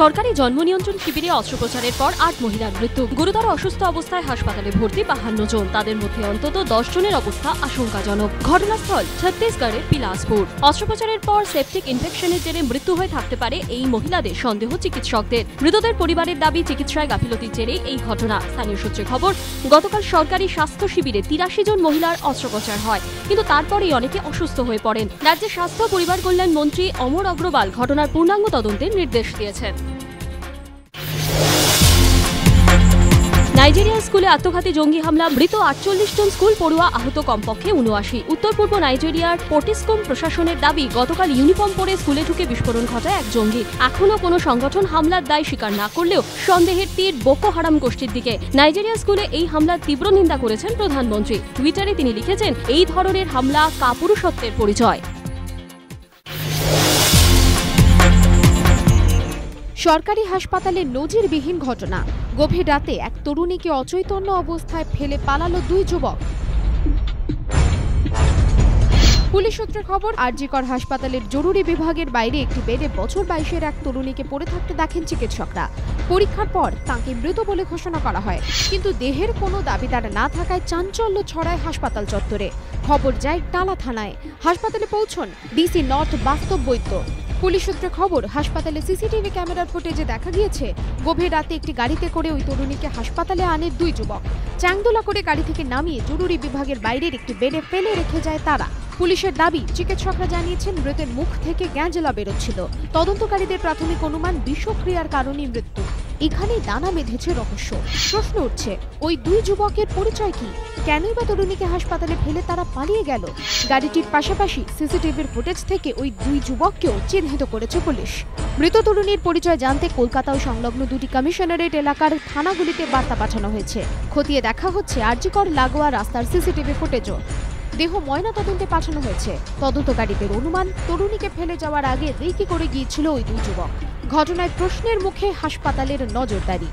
সরকারি জন্ম নিয়ন্ত্রণ শিবিরে অস্ত্রোপচারের পর আট মহিলার মৃত্যু। গুরুতর অসুস্থ অবস্থায় হাসপাতালে ভর্তি বাহান্ন জন। তাদের মধ্যে অন্তত দশ জনের অবস্থা আশঙ্কাজনক। ঘটনাস্থল ছত্তিশগড়ের বিলাসপুর অস্ত্রোপচারের পর সেপটিক ইনফেকশনের জেরে মৃত্যু হয়ে থাকতে পারে এই মহিলাদের সন্দেহ চিকিৎসকদের। মৃতদের পরিবারের দাবি, চিকিৎসায় গাফিলতির জেরে এই ঘটনা। স্থানীয় সূত্রে খবর, গতকাল সরকারি স্বাস্থ্য শিবিরে তিরাশি জন মহিলার অস্ত্রোপচার হয়। কিন্তু তারপরেই অনেকে অসুস্থ হয়ে পড়েন। রাজ্যের স্বাস্থ্য পরিবার কল্যাণ মন্ত্রী অমর অগ্রওয়াল ঘটনার পূর্ণাঙ্গ তদন্তের নির্দেশ দিয়েছেন। নাইজেরিয়ার স্কুলে আত্মঘাতী জঙ্গি হামলা, মৃত আটচল্লিশ জন স্কুল পড়ুয়া আহত কমপক্ষে উনআশি। উত্তর পূর্ব নাইজেরিয়ার পোটিসকোম প্রশাসনের দাবি, গতকাল ইউনিফর্ম পরে স্কুলে ঢুকে বিস্ফোরণ ঘটায় এক জঙ্গি। এখনও কোনো সংগঠন হামলার দায় স্বীকার না করলেও সন্দেহের তীর বোকো হারাম গোষ্ঠীর দিকে। নাইজেরিয়া স্কুলে এই হামলার তীব্র নিন্দা করেছেন প্রধানমন্ত্রী। টুইটারে তিনি লিখেছেন, এই ধরনের হামলা কাপুরুষত্বের পরিচয়। সরকারি হাসপাতালে নজিরবিহীন ঘটনা। গভীর রাতে এক তরুণীকে অচৈতন্য অবস্থায় ফেলে পালালো দুই যুবক। পুলিশ সূত্রে খবর, আরজিকর হাসপাতালের জরুরি বিভাগের বাইরে একটি বেডে বছর বাইশের এক তরুণীকে পড়ে থাকতে দেখেন চিকিৎসকরা। পরীক্ষার পর তাকে মৃত বলে ঘোষণা করা হয়। কিন্তু দেহের কোনো দাবিদার না থাকায় চাঞ্চল্য ছড়ায় হাসপাতাল চত্বরে। খবর যায় টালা থানায়। হাসপাতালে পৌঁছন ডিসি নর্থ বাস্তব বৈদ্য। পুলিশ সূত্রে খবর, হাসপাতালে সিসিটিভি ক্যামেরার ফুটেজে দেখা গিয়েছে, গভীর রাতে একটি গাড়িতে করে ওই তরুণীকে হাসপাতালে আনে দুই যুবক। চ্যাংদোলা করে গাড়ি থেকে নামিয়ে জরুরি বিভাগের বাইরের একটি বেডে ফেলে রেখে যায় তারা। পুলিশের দাবি, চিকিৎসকরা জানিয়েছেন মৃতের মুখ থেকে গ্যাঁজলা বেরোচ্ছিল। তদন্তকারীদের প্রাথমিক অনুমান বিষক্রিয়ার কারণে মৃত্যু। এখানেই দানা বেঁধেছে রহস্য। প্রশ্ন উঠছে, ওই দুই যুবকের পরিচয় কি? কেনই বা তরুণীকে হাসপাতালে ফেলে তারা পালিয়ে গেল? গাড়িটির পাশাপাশি সিসিটিভির ফুটেজ থেকে ওই দুই যুবককেও চিহ্নিত করেছে পুলিশ। মৃত তরুণীর পরিচয় জানতে কলকাতা ও সংলগ্ন দুটি কমিশনারেট এলাকার থানাগুলিতে বার্তা পাঠানো হয়েছে। খতিয়ে দেখা হচ্ছে আরজিকর লাগোয়া রাস্তার সিসিটিভি ফুটেজও। দেহ ময়না তদন্তে পাঠানো হয়েছে। তদন্তকারীদের অনুমান, তরুণীকে ফেলে যাওয়ার আগে রেকি করে গিয়েছিল ওই দুই যুবক। ঘটনায় প্রশ্নের মুখে হাসপাতালের নজরদারি।